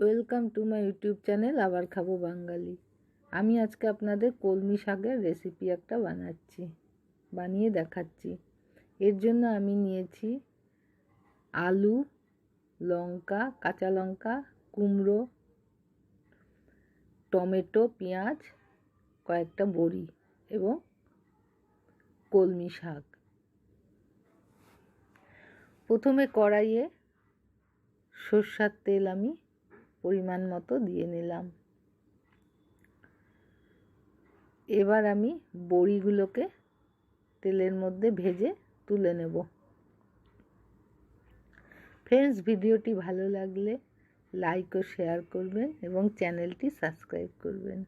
Welcome to my YouTube channel, আবার খাব বাঙালি। আমি আজকে আপনাদের কলমি শাকের রেসিপি একটা বানাচ্ছি, বানিয়ে দেখাচ্ছি। এর জন্য আমি নিয়েছি আলু, লঙ্কা, কাঁচা লঙ্কা, কুমড়ো, টমেটো, পেঁয়াজ, কয়েকটা বড়ি এবং কলমি শাক। প্রথমে কড়াইয়ে সর্ষার তেল আমি পরিমাণ মতো দিয়ে নিলাম। এবার আমি বড়িগুলোকে তেলের মধ্যে ভেজে তুলে নেব। ফ্রেন্ডস, ভিডিওটি ভালো লাগলে লাইক ও শেয়ার করবেন এবং চ্যানেলটি সাবস্ক্রাইব করবেন।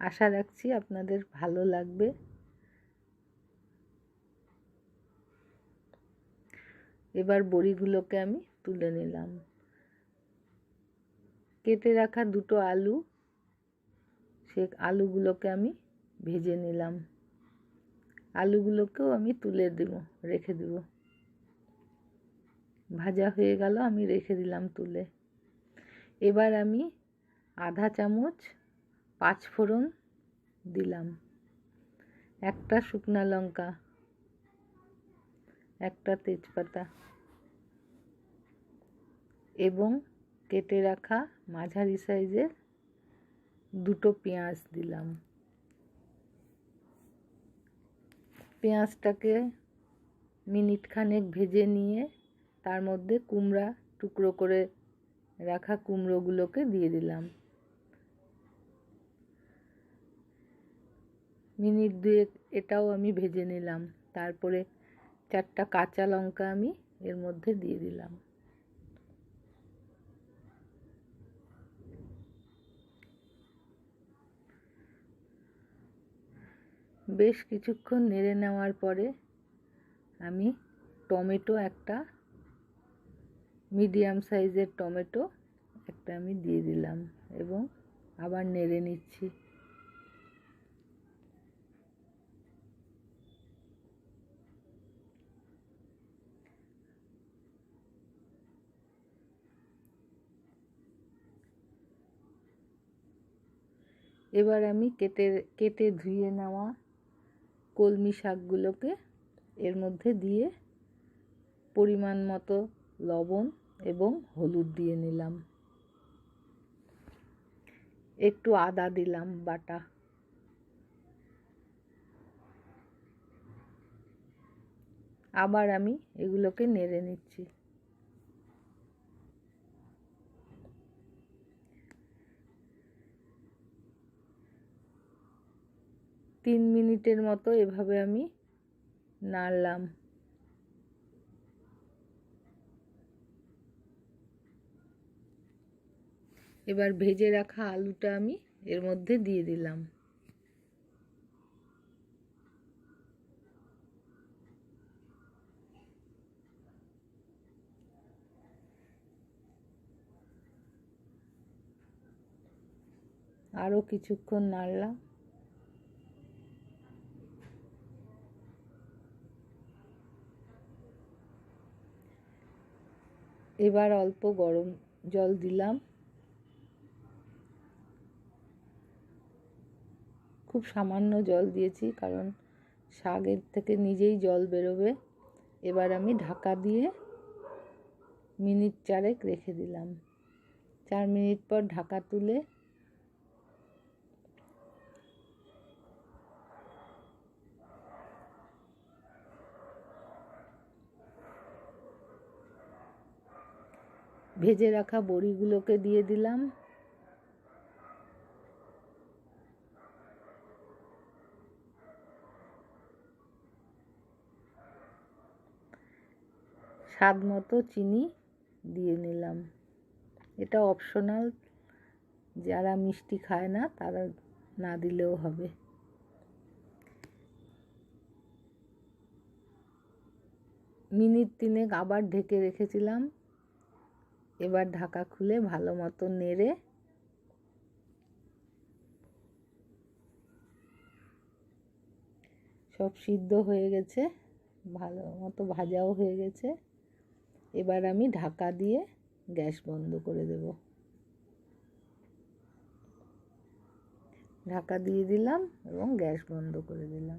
আশা রাখছি আপনাদের ভালো লাগবে। এবার বড়িগুলোকে আমি তুলে নিলাম। কেটে রাখা দুটো আলু, সে আলুগুলোকে আমি ভেজে নিলাম। আলুগুলোকেও আমি তুলে দেব, রেখে দেব। ভাজা হয়ে গেল, আমি রেখে দিলাম তুলে। এবার আমি আধা চামচ পাঁচ ফোড়ন দিলাম। একটা শুকনা লঙ্কা, একটা তেজপাতা। এবং কেটে রাখা মাঝারি সাইজের দুটো পেঁয়াজ দিলাম। পেঁয়াজটাকে মিনিট খানেক ভেজে নিয়ে তার মধ্যে কুমড়া টুকরো করে রাখা কুমড়োগুলোকে দিয়ে দিলাম। মিনিট দুয়েক এটাও আমি ভেজে নিলাম। তারপরে চারটা কাঁচা লঙ্কা আমি এর মধ্যে দিয়ে দিলাম। বেশ কিছুক্ষণ নেড়ে নেওয়ার পরে আমি টমেটো একটা, মিডিয়াম সাইজের টমেটো একটা আমি দিয়ে দিলাম এবং আবার নেড়ে নিচ্ছি। এবার আমি কেটে কেটে ধুয়ে নেওয়া কলমি শাকগুলোকে এর মধ্যে দিয়ে পরিমাণ মতো লবণ এবং হলুদ দিয়ে নিলাম। একটু আদা দিলাম বাটা। আবার আমি এগুলোকে নেড়ে নিচ্ছি। তিন মিনিটের মতো এভাবে আমি নাড়লাম। এবার ভেজে রাখা আলুটা আমি এর মধ্যে দিয়ে দিলাম। আরও কিছুক্ষণ নাড়লাম। এবার অল্প গরম জল দিলাম। খুব সামান্য জল দিয়েছি, কারণ শাকের থেকে নিজেই জল বেরোবে। এবার আমি ঢাকা দিয়ে মিনিট চারেক রেখে দিলাম। চার মিনিট পর ঢাকা তুলে ভেজে রাখা বড়িগুলোকে দিয়ে দিলাম। স্বাদ মতো চিনি দিয়ে নিলাম। এটা অপশনাল, যারা মিষ্টি খায় না, তারা না দিলেও হবে। মিনিট তিনেক আবার ঢেকে রেখেছিলাম। এবার ঢাকা খুলে ভালো মতো নেড়ে সব সিদ্ধ হয়ে গেছে, ভালো মতো ভাজাও হয়ে গেছে। এবার আমি ঢাকা দিয়ে গ্যাস বন্ধ করে দেব। ঢাকা দিয়ে দিলাম এবং গ্যাস বন্ধ করে দিলাম।